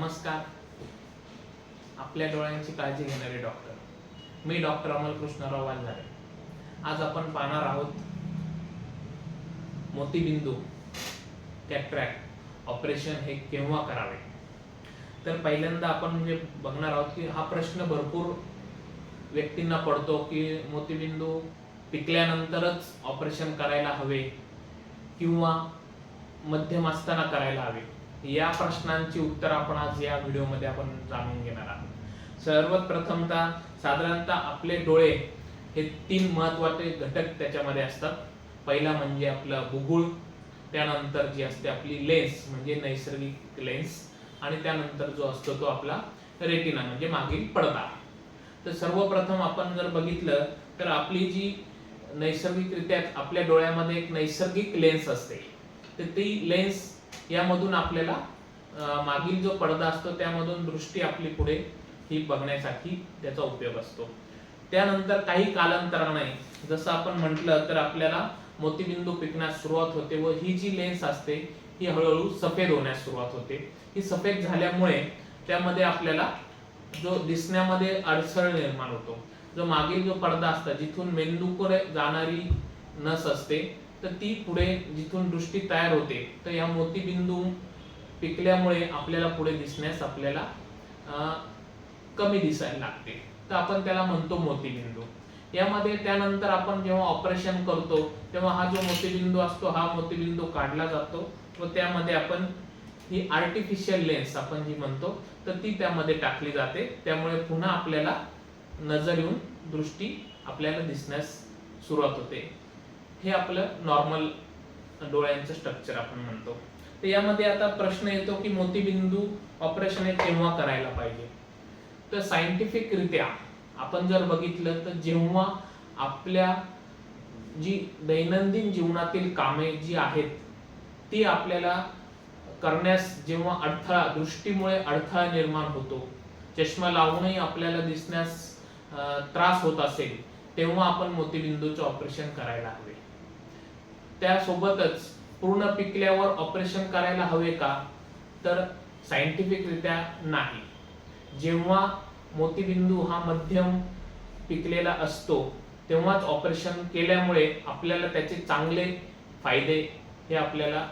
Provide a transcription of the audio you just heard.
नमस्कार. आपल्या डोळ्यांची काळजी घेणारे डॉक्टर. मी डॉक्टर अमल कृष्णराव वालझारे आज आपण पाहणार आहोत मोतीबिंदू कॅट्रॅक्ट ऑपरेशन हे केव्हा करावे? तर पहिल्यांदा आपण म्हणजे बघणार आहोत की हा प्रश्न भरपूर व्यक्तींना पडतो की मोतीबिंदू पिकल्यानंतरच ऑपरेशन करायला हवे किंवा मध्यम असताना करायला हवे. या प्रश्नांची उत्तर आपण आज या व्हिडिओमध्ये आपण जाणून घेणार आहोत. सर्वात प्रथमतः साधारणतः आपले डोळे हे तीन महत्त्वाचे घटक त्याच्यामध्ये असतात. पहिला म्हणजे आपलं बुगुळ त्यानंतर जी असते आपली लेन्स म्हणजे नैसर्गिक लेन्स आणि त्यानंतर जो असतो तो आपला रेटिना म्हणजे मागील पडदा. तर सर्वप्रथम आपण जर बघितलं तर आपली जी नैसर्गिकरित्या आपल्या डोळ्यामध्ये एक नैसर्गिक लेन्स असते तर ती लेन्स यामधून आपल्याला मागील जो पडदा असतो त्यामधून दृष्टी आपली पुढे ही बघण्यासाठी त्याचा उपयोग असतो. त्यानंतर काही कालांतराने जसं आपण म्हटलं तर आपल्याला मोतीबिंदू पिकण्यास सुरुवात होते व ही जी लेन्स असते ही हळूहळू सफेद होण्यास सुरुवात होते. ही सफेद झाल्यामुळे त्यामध्ये आपल्याला जो दिसण्यामध्ये अडसर निर्माण होतो. जो मागील जो पडदा असतो जिथून मेंदूकडे जाणारी नस असते तर ती पुढे जिथून दृष्टी तयार होते तर या मोतीबिंदू पिकल्यामुळे आपल्याला पुढे दिसण्यास आपल्याला कमी दिसायला लागते. तर आपण त्याला म्हणतो मोतीबिंदू. यामध्ये त्यानंतर आपण जेव्हा ऑपरेशन करतो तेव्हा हा जो मोतीबिंदू असतो हा मोतीबिंदू काढला जातो व त्यामध्ये आपण ही आर्टिफिशियल लेन्स आपण जी म्हणतो तर ती त्यामध्ये टाकली जाते. त्यामुळे पुन्हा आपल्याला नजर येऊन दृष्टी आपल्याला दिसण्यास सुरुवात होते. हे आपलं नॉर्मल डोळ्यांचं स्ट्रक्चर आपण म्हणतो. तर यामध्ये आता प्रश्न येतो की मोतीबिंदू ऑपरेशन हे केव्हा करायला पाहिजे? तर सायंटिफिकरित्या आपण जर बघितलं तर जेव्हा आपल्या जी दैनंदिन जीवनातील कामे जी आहेत ती आपल्याला करण्यास जेव्हा अडथळा दृष्टीमुळे अडथळा निर्माण होतो चष्मा लावूनही आपल्याला दिसण्यास त्रास होत असेल तेव्हा आपण मोतीबिंदूचं ऑपरेशन करायला हवे. त्यासोबतच पूर्ण पिकल्यावर ऑपरेशन करायला हवे का? तर सायंटिफिकरित्या नाही. जेव्हा मोतीबिंदू हा मध्यम पिकलेला असतो तेव्हाच ऑपरेशन केल्यामुळे आपल्याला त्याचे चांगले फायदे हे आपल्याला